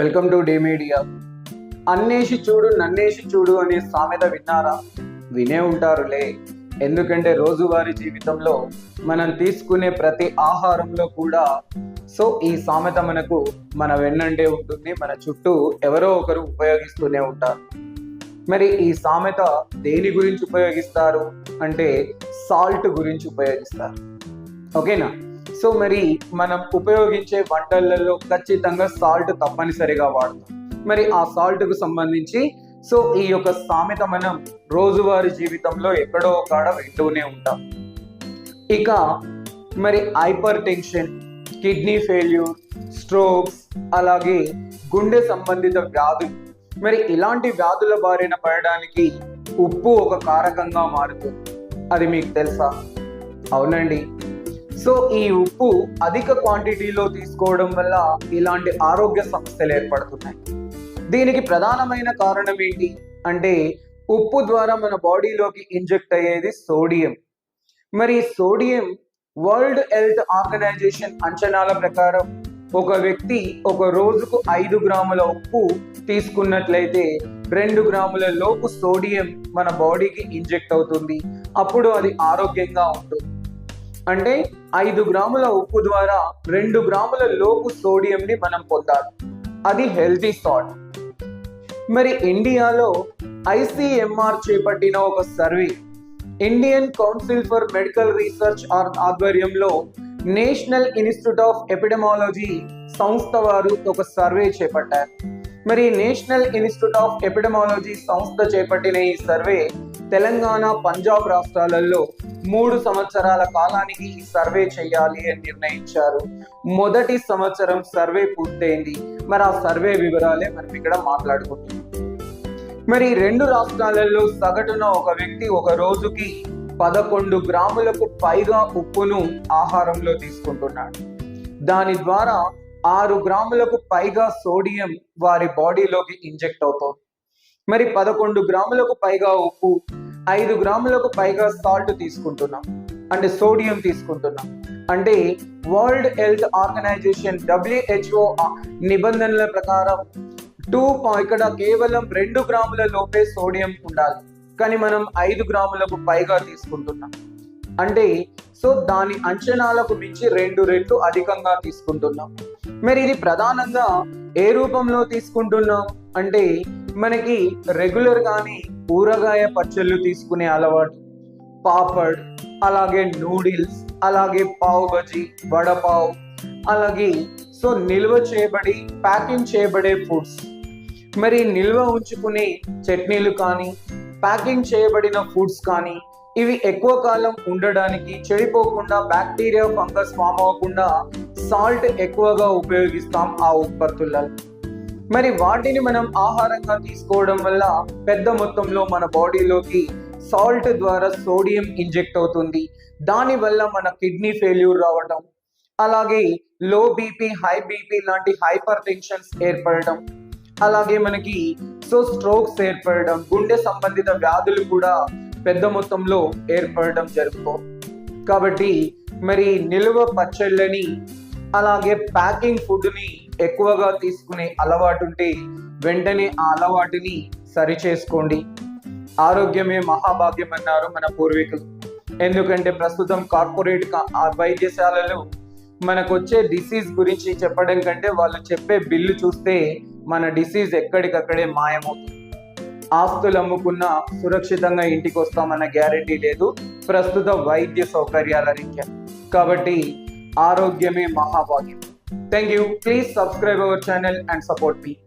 Welcome to day media అన్నేసి చూడు నన్నేసి చూడు అనే సామెత విన్నారా? వినే ఉంటారులే. ఎందుకంటే రోజువారీ జీవితంలో మనం తీసుకునే ప్రతి ఆహారంలో కూడా సో ఈ సామెత మనకు మన వెన్నంటే ఉంటుంది. మన చుట్టూ ఎవరో ఒకరు ఉపయోగిస్తూనే ఉంటారు. మరి ఈ సామెత దేని గురించి ఉపయోగిస్తారు? అంటే సాల్ట్ గురించి ఉపయోగిస్తారు. ఓకేనా? సో మరి మనం ఉపయోగించే వంటలలో ఖచ్చితంగా సాల్ట్ తప్పనిసరిగా వాడతాం. మరి ఆ సాల్ట్కు సంబంధించి సో ఈ యొక్క సామెత మనం రోజువారీ జీవితంలో ఎక్కడో కాడ వింటూనే ఉంటాం. ఇక మరి hypertension kidney failure strokes అలాగే గుండె సంబంధిత వ్యాధులు మరి ఇలాంటి వ్యాధుల బారిన పడడానికి ఉప్పు ఒక కారకంగా మారుతుంది. అది మీకు తెలుసా? అవునండి. సో ఈ ఉప్పు అధిక క్వాంటిటీలో తీసుకోవడం వల్ల ఇలాంటి ఆరోగ్య సమస్యలు ఏర్పడుతున్నాయి. దీనికి ప్రధానమైన కారణం ఏంటి? అంటే ఉప్పు ద్వారా మన బాడీలోకి ఇంజెక్ట్ అయ్యేది సోడియం. మరి సోడియం వరల్డ్ హెల్త్ ఆర్గనైజేషన్ అంచనాల ప్రకారం ఒక వ్యక్తి ఒక రోజుకు ఐదు గ్రాముల ఉప్పు తీసుకున్నట్లయితే రెండు గ్రాముల లోపు సోడియం మన బాడీకి ఇంజెక్ట్ అవుతుంది. అప్పుడు అది ఆరోగ్యంగా ఉంటుంది. అంటే ఐదు గ్రాముల ఉప్పు ద్వారా రెండు గ్రాముల లోపు సోడియంని మనం పొందాలి. అది హెల్తీ సాల్ట్. మరి ఇండియాలో ఐసిఎంఆర్ చేపట్టిన ఒక survey Indian Council for Medical Research ఆధ్వర్యంలో నేషనల్ ఇన్స్టిట్యూట్ ఆఫ్ ఎపిడమాలజీ సంస్థ వారు ఒక సర్వే చేపట్టారు. మరి నేషనల్ ఇన్స్టిట్యూట్ ఆఫ్ ఎపిడమాలజీ సంస్థ చేపట్టిన ఈ సర్వే తెలంగాణ పంజాబ్ రాష్ట్రాలలో మూడు సంవత్సరాల కాలానికి ఈ సర్వే చేయాలి అని నిర్ణయించారు. మొదటి సంవత్సరం సర్వే పూర్తయింది. మరి ఆ సర్వే వివరాలే మనం ఇక్కడ మాట్లాడుకుంటున్నాం. మరి రెండు రాష్ట్రాలలో సగటున ఒక వ్యక్తి ఒక రోజుకి పదకొండు గ్రాములకు పైగా ఉప్పును ఆహారంలో తీసుకుంటున్నాడు. దాని ద్వారా ఆరు గ్రాములకు పైగా సోడియం వారి బాడీలోకి ఇంజెక్ట్ అవుతోంది. మరి పదకొండు గ్రాములకు పైగా ఉప్పు ఐదు గ్రాములకు పైగా సాల్ట్ తీసుకుంటున్నాం. అంటే సోడియం తీసుకుంటున్నాం. అంటే వరల్డ్ హెల్త్ ఆర్గనైజేషన్ డబ్ల్యూహెచ్ఓ నిబంధనల ప్రకారం టూ ఇక్కడ కేవలం రెండు గ్రాముల లోపే సోడియం ఉండాలి. కానీ మనం ఐదు గ్రాములకు పైగా తీసుకుంటున్నాం. అంటే సో దాని అంచనాలకు మించి రెండు రెట్లు అధికంగా తీసుకుంటున్నాం. మరి ఇది ప్రధానంగా ఏ రూపంలో తీసుకుంటున్నాం? అంటే మనకి రెగ్యులర్ కానీ ఊరగాయ పచ్చళ్ళు తీసుకునే అలవాటు. పాపడ్ అలాగే నూడిల్స్ అలాగే పావు బజీ వడపావ్ అలాగే సో నిల్వ చేయబడి ప్యాకింగ్ చేయబడే ఫుడ్స్. మరి నిల్వ ఉంచుకునే చట్నీలు కానీ ప్యాకింగ్ చేయబడిన ఫుడ్స్ కానీ ఇవి ఎక్కువ కాలం ఉండడానికి చెడిపోకుండా బ్యాక్టీరియా ఫంగస్ ఫామ్ అవ్వకుండా సాల్ట్ ఎక్కువగా ఉపయోగిస్తాం ఆ ఉత్పత్తులలో. మరి వాటిని మనం ఆహారంగా తీసుకోవడం వల్ల పెద్ద మొత్తంలో మన బాడీలోకి సాల్ట్ ద్వారా సోడియం ఇంజెక్ట్ అవుతుంది. దానివల్ల మన కిడ్నీ ఫెయిల్యూర్ రావడం అలాగే లో బీపీ హై బీపీ లాంటి హైపర్ టెన్షన్స్ ఏర్పడడం అలాగే మనకి సో స్ట్రోక్స్ ఏర్పడడం గుండె సంబంధిత వ్యాధులు కూడా పెద్ద మొత్తంలో ఏర్పడడం జరుగుతుంది కాబట్టి మరి నిల్వ పచ్చళ్ళని అలాగే ప్యాకింగ్ ఫుడ్ని ఎక్కువగా తీసుకునే అలవాటు ఉంటే వెంటనే ఆ అలవాటుని సరి చేసుకోండి ఆరోగ్యమే మహాభాగ్యం అన్నారు మన పూర్వీకులు. ఎందుకంటే ప్రస్తుతం కార్పొరేట్ వైద్యశాలలో మనకు వచ్చే డిసీజ్ గురించి చెప్పడం కంటే వాళ్ళు చెప్పే బిల్లు చూస్తే మన డిసీజ్ ఎక్కడికక్కడే మాయమవుతుంది. ఆస్తులు అమ్ముకున్న సురక్షితంగా ఇంటికి వస్తామన్న గ్యారంటీ లేదు. ప్రస్తుత వైద్య సౌకర్యాల రీత్యా. కాబట్టి ఆరోగ్యమే మహాభాగ్యం. Thank you. Please subscribe our channel and support me.